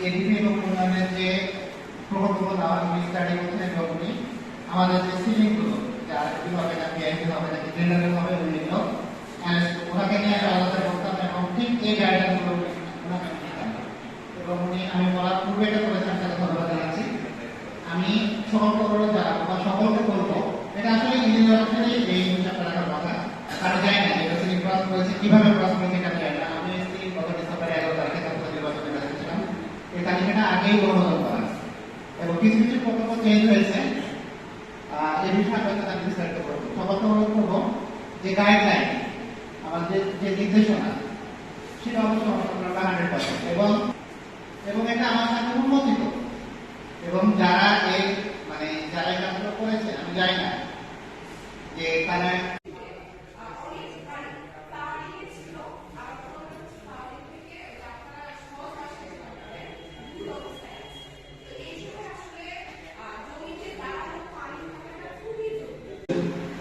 ADP এবং যে প্রকল্পগুলো আমরা আমি স্টাডি করছেন এরকমই আমাদের যে সিলিংগুলো আরএসপি হবে না পিআইপি হবে না জেনারেল হবে বিভিন্ন ওনাকে নিয়ে আলাদা করতাম এবং ঠিক এই গাইডলাইনগুলো উনি ওনাকে দিতেন এবং উনি আমি বলার পূর্বে এটা করেছেন তাকে ধন্যবাদ জানাচ্ছি আমি সকলকে অনুরোধ জানাব বা সকলকে বলব এটা আসলে ইঞ্জিনিয়ার এই হিসাবটা রাখার কথা তারা যায় না এটা সিলিং ক্রস করেছে কীভাবে ক্রস করেছে এটা যায় না আমি সিলিং গত ডিসেম্বর এগারো তারিখে তারপর নির্বাচনে গেছিলাম এই তালিকাটা আগেই অনুমোদন করা আছে। এবং কিছু কিছু প্রকল্প চেঞ্জ হয়েছে। এই বিষয়ে আমি হয়তো আমি বিস্তারিত করব সকলকে অনুরোধ করব যে গাইডলাইন আমাদের যে নির্দেশনা, সেটা অবশ্যই আমরা হান্ড্রেড পার্সেন্ট এবং এবং এটা আমার সাথে উন্মোচিত। এবং যারা এই মানে যারা এই কাজগুলো করেছে, আমি জানি না যে তারা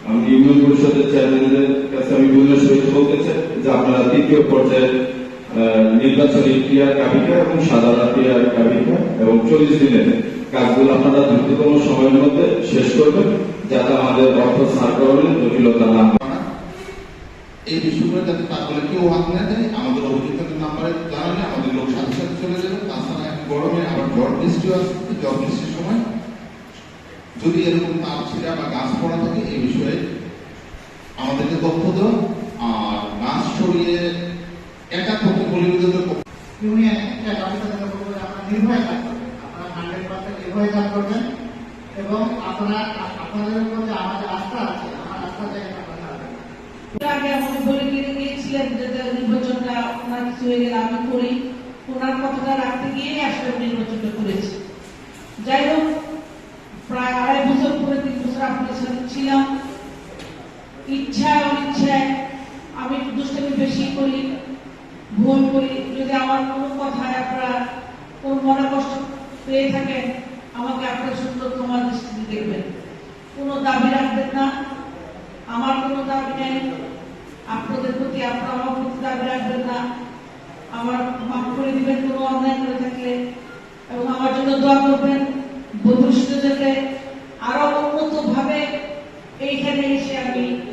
আমি ইউনিয়ন পরিষদের চেয়ারম্যানের কাছে আমি বিনয়ের সহিত বলতে চাই যে আপনারা তৃতীয় পর্যায়ে নির্বাচনী ক্রিয়ার কাবিকা এবং সাধারণ ক্রিয়ার কাবিকা এবং চল্লিশ দিনের কাজগুলো আপনারা দ্রুততম সময়ের মধ্যে শেষ করবেন যাতে আমাদের অর্থ সার্করণের জটিলতা না এই বিষয়গুলো যাতে তারপরে কেউ হাত না দেয়, আমাদের অভিযোগের নাম্বারে জানালে আমাদের লোক সাথে সাথে চলে যাবে। তাছাড়া গরমে আবার ঝড় বৃষ্টিও আসছে, ঝড় বৃষ্টির সময়। যদি এরকম তার ছিঁড়া বা গাছ পড়া থাকে আমাদেরকে দেওয়া আর গাছ সরিয়ে একা পক্ষে ইউনিয়ন একটা আপনারা নির্ভয়ে কাজ করবেন। আপনারা হান্ড্রেড পার্সেন্ট নির্ভয়ে কাজ করবেন এবং আপনারা আপনাদের উপর যে আমাদের আস্থা আছে আমার আস্থা জায়গায় আপনারা আগে আমাকে বলে গিয়ে গিয়েছিলেন যে নির্বাচনটা ওনার কিছু হয়ে গেলে আমি করি। ওনার কথাটা রাখতে গিয়েই আসলে নির্বাচনটা করেছি। যাই হোক প্রায় আড়াই বছর পরে তিন বছর আপনাদের সাথে ছিলাম। ইচ্ছা অনিচ্ছায় আমি দুষ্টামি বেশি করি ভুল করি। যদি আমার কোনো কথায় আপনারা কোন মনে কষ্ট পেয়ে থাকেন, আমাকে আপনার সুন্দর ক্ষমা দৃষ্টিতে দেখবেন। কোনো দাবি রাখবেন না। আমার কোনো দাবি নেই। আপনাদের প্রতি আপনারা আমার প্রতি দাবি রাখবেন না। আমার মাফ করে দিবেন কোনো অন্যায় করে থাকলে। এবং আমার জন্য দোয়া করবেন ভবিষ্যতে যাতে আরও উন্নত ভাবে এইখানে এসে আমি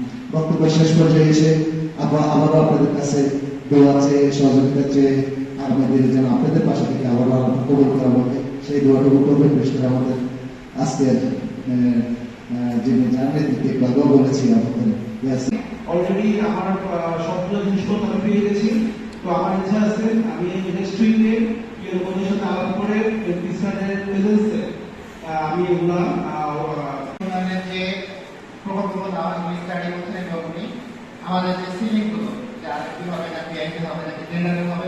বক্তব্য শেষ পর্যায়ে এসে আবার আবারও আপনাদের কাছে দোয়া চেয়ে সহযোগিতা চেয়ে আমাদের যেন আপনাদের পাশে থেকে আবার কবল করা হবে সেই দোয়াটুকু করবেন বিশেষ করে আমাদের আজকের যিনি জানেন একটু আগেও বলেছি আমাদের। অলরেডি আমার সবগুলো জিনিসপত্র আমি পেয়ে গেছি। তো আমার ইচ্ছা আছে আমি নেক্সট উইকে সাথে আলাপ করে এমপি স্যারের প্রেজেন্সে আমি এগুলা প্রকল্পগুলো দেওয়া আমি স্টাডি আমাদের যে সিলিংগুলো যে কি হবে নাকি পিআইপি হবে নাকি জেনারেল হবে